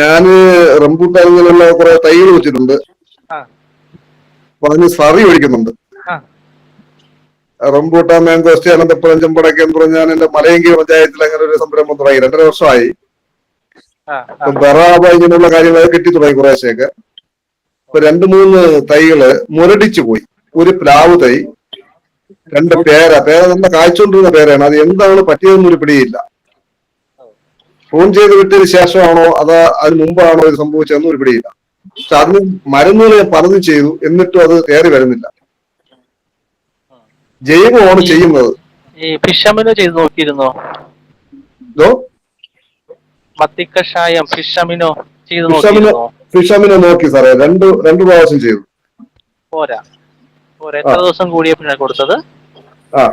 ഞാൻ റംബൂട്ടാൻ ഇങ്ങനെയുള്ള കുറെ തൈകൾ വെച്ചിട്ടുണ്ട്. അപ്പൊ അതിന് സറി ഒഴിക്കുന്നുണ്ട്. റംബൂട്ടാൻ മാങ്കോസ്റ്റി അനന്തപ്പുരം ചെമ്പടക്കം എന്ന് പറഞ്ഞാൽ എന്റെ മലയങ്കി പഞ്ചായത്തിൽ അങ്ങനെ ഒരു സംരംഭം തുടങ്ങി. രണ്ടര വർഷമായി. ബറാബ ഇങ്ങനെയുള്ള കാര്യങ്ങൾ കിട്ടി തുടങ്ങി കുറേശ്ശെയൊക്കെ. ഇപ്പൊ രണ്ട് മൂന്ന് തൈകൾ മുരടിച്ചു പോയി. ഒരു പ്ലാവ് തൈ രണ്ട് പേര. പേര നല്ല കായ്ച്ചുകൊണ്ടിരുന്ന പേരാണ് അത് എന്താണ് പറ്റിയതെന്നൊരു പിടിയില്ല. ഫോൺ ചെയ്ത് വിട്ടതിന് ശേഷമാണോ അതോ അതിന് മുമ്പാണോ ഇത് സംഭവിച്ചതെന്ന് ഒരു പിടിയില്ല പക്ഷെ അതിന് മരുന്നുകൾ ഞാൻ പലതും ചെയ്തു എന്നിട്ടും അത് കയറി വരുന്നില്ല. ജൈവമാണ് ചെയ്യുന്നത്. ഈ ഫിഷമിന് ചെയ്ത് നോക്കിയിരുന്നോ? ഇതോ മത്തിക്കഷായം ഫിഷമിനോ ചെയ്ത് ഫിഷമിന് നോക്കിയിരുന്നോ? ഫിഷമിനെ നോക്കി സാറേ രണ്ടു രണ്ടു പ്രാവശ്യം ചെയ്തു. പോരാ. പോരാ. എത്ര ദിവസം കൂടിയപ്പോഴാണ് കൊടുത്തത്? ആ.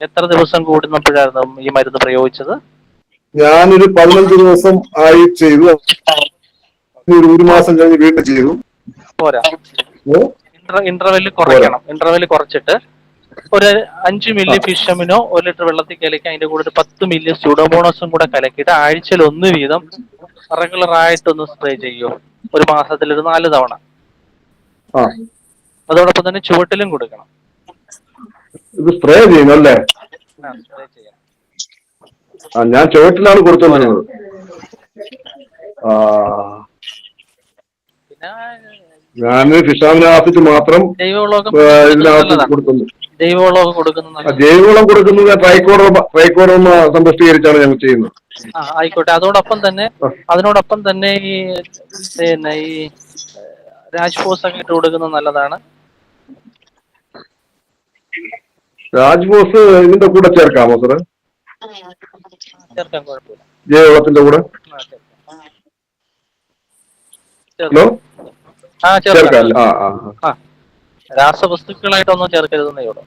എത്ര ദിവസം കൂടുന്നപ്പോഴായിരുന്നു ഈ മരുന്ന് പ്രയോഗിച്ചത്? ഞാനൊരു പതിനഞ്ച് ദിവസം ആയി ചെയ്തു. ഒരു ഒരു മാസം കഴിഞ്ഞ് വീണ്ടും ചെയ്തു. ഇന്റർവെൽ കുറയ്ക്കണം. ഇന്റർവെൽ കുറച്ചിട്ട് ഒരു അഞ്ച് മില്ലി ഫിഷമിനോ ഒരു ലിറ്റർ വെള്ളത്തിൽ കലക്കി അതിന്റെ കൂടെ ഒരു പത്ത് മില്ലി സ്യൂഡോമോണോസും കൂടെ കലക്കിയിട്ട് ആഴ്ചയിൽ ഒന്ന് വീതം റെഗുലർ ആയിട്ടൊന്ന് സ്പ്രേ ചെയ്യൂ. ഒരു മാസത്തിൽ ഒരു നാല് തവണ. ആ. അതോടൊപ്പം തന്നെ ചുവട്ടിലും കൊടുക്കണം. ഇത് സ്പ്രേ ചെയ്യണം അല്ലേ? ആ. ആ ഞാൻ ചുവട്ടിലാണ് കൊടുത്തു ആ. പിന്നെ ഞാൻ ഫിഷാമിന ആസിഡ് മാത്രം ആ, ഇതിനകത്ത് കൊടുക്കുന്നു. ജൈവവളമൊക്കെ കൊടുക്കുന്നത് ആ, ജൈവവളം കൊടുക്കുന്നത് ട്രൈക്കോഡർമ ട്രൈക്കോഡർമ സമ്പുഷ്ടീകരിച്ചാണ് ഞങ്ങൾ ചെയ്യുന്നത്. ആ ആയിക്കോട്ടെ. അതോടൊപ്പം തന്നെ ആ. അതിനോടൊപ്പം തന്നെ ഈ പിന്നെ ഈ രാജ്ഫോസ് ഒക്കെ ഇട്ട് കൊടുക്കുന്നത് നല്ലതാണ്. രാജ്ബോസ് ഇതിന്റെ കൂടെ ചേർക്കാമോ സാറേ? ജൈവവളത്തിന്റെ കൂടെ. ഹലോ? ആ ചേർക്കാം രാസവസ്തുക്കളായിട്ടൊന്നും ചേർക്കരുതെന്നേ ഉള്ളൂ.